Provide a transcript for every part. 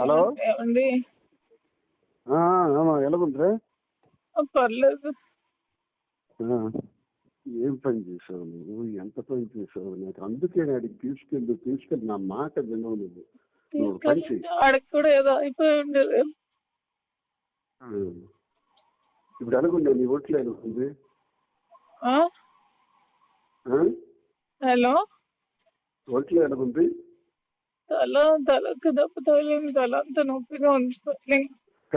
Hello? ఏమండి? ఆ, ఆమా ఎలాగుందిరా పర్లేదు. ఏం పని చేసావు నువ్వు? ఎంత పని చేసావు నాకు? అందుకే అడిగి తీసుకెళ్ళి తీసుకెళ్ళి. నా మాట వినవు నువ్వు. నువ్వు పని చెయ్యి. ఆడికి కూడా ఏదో అయిపోయి ఉండేది. ఇప్పుడు ఎలాగుండే నీ ఒంట్లో? ఆ? హలో? ఒంట్లో ఎలాగుంది? తల తలకు దెబ్బ తగిలింది తల అంత నొప్పిగా ఉంది.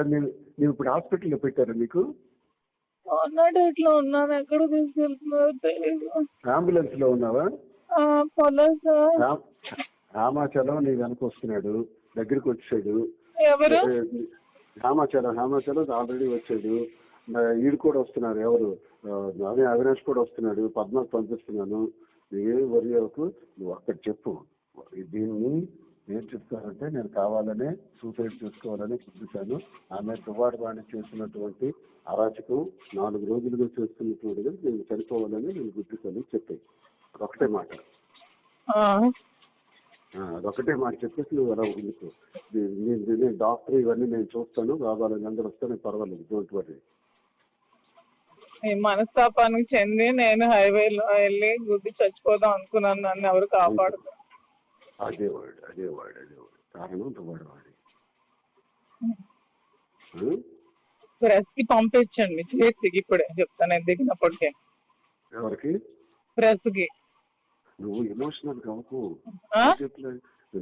నేను ఇప్పుడు హాస్పిటల్లో పెట్టారా నీకు మొన్నటి ఇట్లా ఉన్నాను. ఎక్కడ తీసుకెళ్తున్నారో తెలియదు అంబులెన్స్లో ఉన్నావా రామాచలం నీ వెనక వస్తున్నాడు. దగ్గరికి వచ్చాడు. ఎవరు? రామాచలం రామాచలం ఆల్రెడీ వచ్చాడు. ఈడు కూడా వస్తున్నారు ఎవరు? అవి అవినాష్ కూడా వస్తున్నాడు. పద్మాకు పంపిస్తున్నాను. నువ్వేం వరి నువ్వు అక్కడ చెప్పు. దీన్ని ఏం చెప్తానంటే నేను కావాలనే సూసైడ్ చేసుకోవాలని చూపించాను ఆమె తువాడు వాణి చేసినటువంటి అరాచకం నాలుగు రోజులుగా చేస్తున్నటువంటిది నేను చనిపోవాలని నేను గుర్తిస్తాను చెప్పాను ఒకటే మాట. అదొకటే మాట చెప్పేసి నువ్వు అలా నీ- నీ- నేను డాక్టర్ ఇవన్నీ నేను చూస్తాను కావాలని అందరూ వస్తే నేను పర్వాలేదు డోంట్ వరీ మనస్తాపానికి చెంది నేను హైవేలో వెళ్ళి గుద్ది చచ్చిపోదాం అనుకున్నాను నన్ను ఎవరు కాపాడదు అదే వాడు అదే వాడు అదే వాడు. కారణం వాడు వాడి ప్రెస్కి పంపించండి. చేతికి ఇప్పుడే చెప్తాను దిగినప్పటికే. ఎవరికి? ప్రెస్కి నువ్వు ఎమోషనల్ కావకు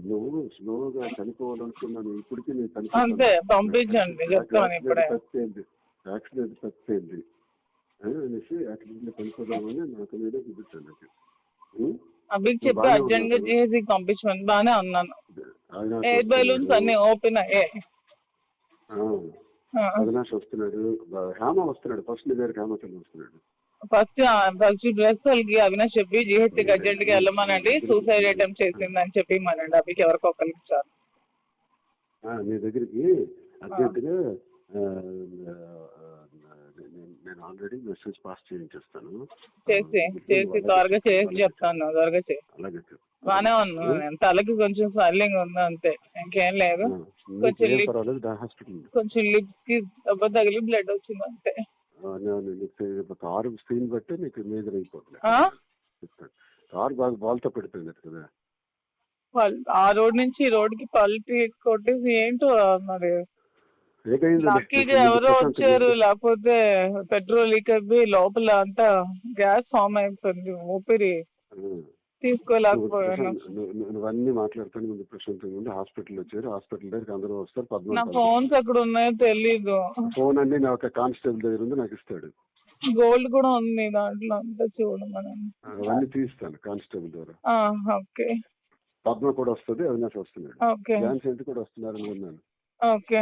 నువ్వు స్లోగా చనిపోవాలనుకున్నాను. ఇప్పటికీ నేను అంతే, పంపించండి, చెప్తాను ఇప్పుడే. తప్పేంది. యాక్సిడెంట్ తప్పేంది. అనేసి యాక్సిడెంట్ చనిపోదామని నాకు నేనే చూపించాను నాకు? అభికి చెప్పి అర్జెంట్గా. చేసి పంపించమని బానే అవినాష్ ఎయిర్ బెలూన్స్ అన్ని ఓపెన్ అయ్యాయి. అవినాష్ వస్తున్నాడు. హేమ వస్తున్నాడు. ఫస్ట్ నీ దగ్గరికి హేమచంద్ర వస్తున్నాడు. ఫస్ట్ ఫస్ట్ డ్రెస్ వాళ్ళకి అవినాష్ చెప్పి జిహెచ్కి అర్జెంట్గా వెళ్ళమనండి. సూసైడ్ అటెంప్ట్ చేసిందని చెప్పి మనండి అభికి ఎవరికో ఒకరికి చాలు. నీ దగ్గరికి అర్జెంటుగా ఆ, ఆ, నేను- ఆల్రెడీ మెసేజ్ పాస్ చేయించేస్తాను. చేసి చేసి త్వరగా చేసి చెప్తాను త్వరగా చేసి అలాగే. బానే ఉన్నాను నేను తలకి కొంచెం స్వెల్లింగ్ ఉంది అంతే ఇంకేం లేదు. కొంచెం లిప్. కొంచెం లిప్స్కి దెబ్బ తగిలి బ్లడ్ వచ్చింది అంతే. కారు స్క్రీన్ బట్టి నీకు మేజర్ అయిపోతుంది కారు బాగా బాల్తో పెడిపోయింది కదా. ఆ రోడ్ నుంచి ఈ రోడ్కి పల్టీ కొట్టేసి ఏంటో మరి? లక్కీగా ఎవరో వచ్చారు లేకపోతే పెట్రోల్ లీక్ అయిపోయి లోపల అంతా గ్యాస్ ఫామ్ అయిపోయింది ఊపిరి తీసుకోలేకపోయాను. నువ్వన్నీ మాట్లాడుతాను ముందు ప్రశాంతంగా ఉండి హాస్పిటల్ వచ్చారు. హాస్పిటల్ దగ్గరికి అందరూ వస్తారు. నా ఫోన్స్ ఎక్కడ ఉన్నాయో తెలీదు. ఫోన్ అన్ని నా ఒక కానిస్టేబుల్ దగ్గర ఉంది నాకు ఇస్తాడు. గోల్డ్ కూడా ఉంది దాంట్లో అంతా చూడమని అవన్నీ తీస్తాను కానిస్టేబుల్ ద్వారా. ఓకే. పద్మ కూడా వస్తుంది అవినాష్ వస్తున్నాడు. ఎంత కూడా వస్తున్నారని విన్నాను okay.